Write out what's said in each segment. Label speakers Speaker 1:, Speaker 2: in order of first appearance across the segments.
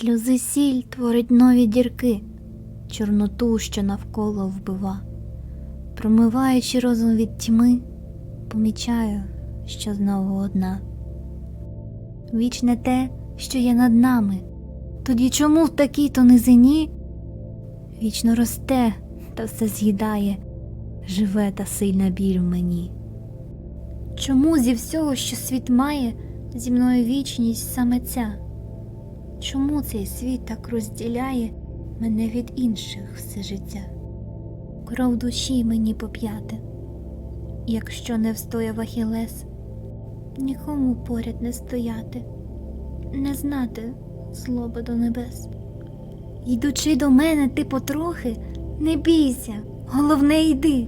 Speaker 1: Сльози сіль творить нові дірки, чорноту, що навколо вбива. Промиваючи розум від тьми, помічаю, що знову одна. Вічне те, що є над нами, тоді чому в такій то низині вічно росте та все з'їдає, живе та сильна біль в мені. Чому зі всього, що світ має, зі мною вічність саме ця? Чому цей світ так розділяє мене від інших все життя? Кров душі мені поп'яти, якщо не встояв Ахілес, нікому поряд не стояти, не знати злоба до небес. Йдучи до мене, ти потрохи, не бійся, головне йди.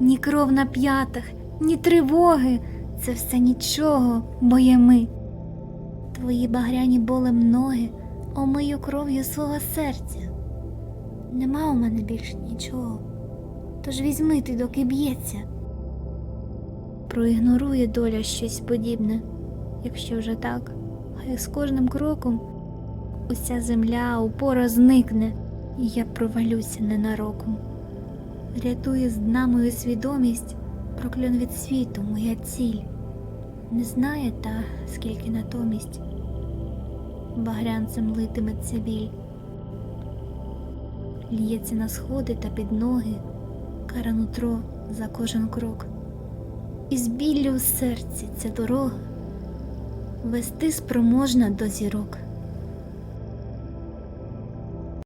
Speaker 1: Ні кров на п'ятах, ні тривоги, це все нічого, бо є ми. Твої багряні болем ноги омию кров'ю свого серця. Нема у мене більш нічого, тож візьми ти, доки б'ється. Проігнорує доля щось подібне, якщо вже так, хай з кожним кроком уся земля упора зникне, і я провалюся ненароком. Рятує з дна мою свідомість, прокльон від світу, моя ціль. Не знає та, скільки натомість багрянцем литиметься біль. л'ється на сходи та під ноги, кара нутро за кожен крок. І з біллю в серці ця дорога вести спроможна до зірок.